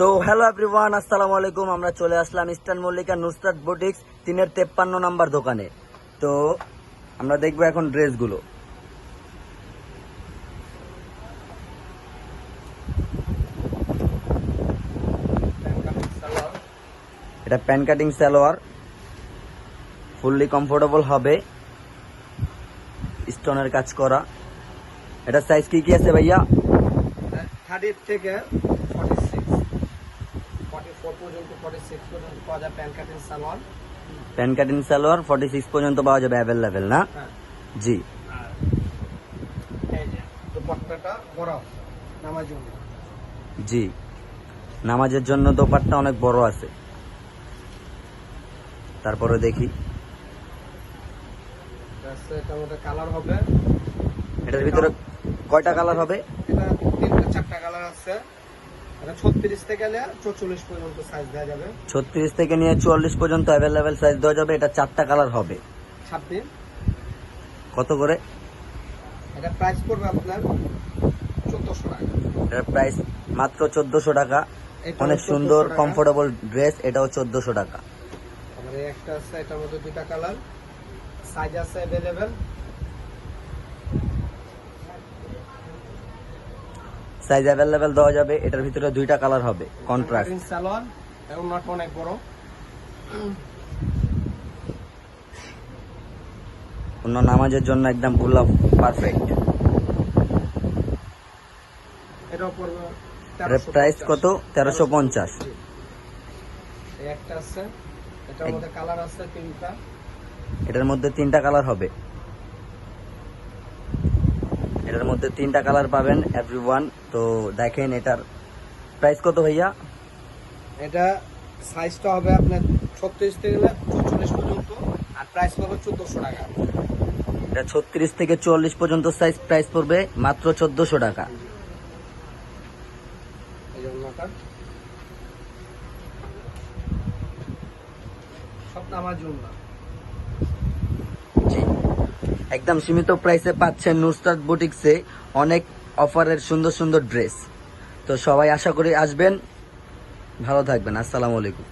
তো hello everyone আসসালামু আলাইকুম। আমরা চলে আসলাম ইস্টার্ন মল্লিকা নুসরাত বুটিক্স, তিনের তেপ্পান্ন নাম্বার দোকানে। তো আমরা দেখব এখন ড্রেসগুলো। এটা pan cutting salwar, fully comfortable হবে, স্টোনের কাজ করা। এটা সাইজ কি কি আছে ভাইয়া? থেকে ফর্টি ফোর পর্যন্ত ফর্টি সিক্স পর্যন্ত পাওয়া যায় pan cutting salwar pan cutting salwar forty six পর্যন্ত পাওয়া যাবে অ্যাভেলেবেল না? হ্যাঁ। জি। আর এই যে দুপাট্টাটা বড় নামার জন্য। জি। নামাজের জন্য দোপাট্টা অনেক বড় আছে। তারপরে দেখি। এটার কালার হবে। এটার ভিতরে কয়টা কালার হবে? এটা তিনটা চারটা কালার আছে। ছত্রিশ থেকে যাবে। ছত্রিশ থেকে নিয়ে চুয়াল্লিশ পর্যন্ত অ্যাভেলেবেল সাইজ দেওয়া যাবে। এটা চারটা কালার হবে। কত করে? এটা প্রাইস পড়বে আপনার চোদ্দশো টাকা। এটার প্রাইস মাত্র চোদ্দশো টাকা। অনেক সুন্দর। কমফোর্টেবল ড্রেস এটাও চোদ্দশো টাকা। এই একটা আছে এটার মধ্যে কালার সাইজ আছে অ্যাভেলেবেল সাইজ অ্যাভেলেবেল দেওয়া যাবে এটার ভিতরে দুইটা কালার হবে কন্ট্রাস্ট সালোয়ার এবং নট অনেক বড়। অন্য নামাজের জন্য একদম পুলা পারফেক্ট এটার প্রাইস কত? তেরোশো পঞ্চাশ। এই একটা আছে এটার মধ্যে কালার আছে তিনটা। এটার মধ্যে তিনটা কালার হবে। এটার মধ্যে তিনটা কালার পাবেন এভরি ওয়ান তো দেখেন এটার প্রাইস কত ভাইয়া? এটা সাইজটা হবে আপনার ছত্রিশ থেকে চল্লিশ পর্যন্ত আর প্রাইস পাবে চোদ্দশো টাকা। এটা ছত্রিশ থেকে চুয়াল্লিশ পর্যন্ত সাইজ প্রাইস পড়বে মাত্র চোদ্দশো টাকা। সব নামার জন্য একদম সীমিত প্রাইসে পাচ্ছেন নুসরাত বুটিক্সে অনেক অফারের সুন্দর সুন্দর ড্রেস তো সবাই আশা করি আসবেন। ভালো থাকবেন। আসসালামু আলাইকুম।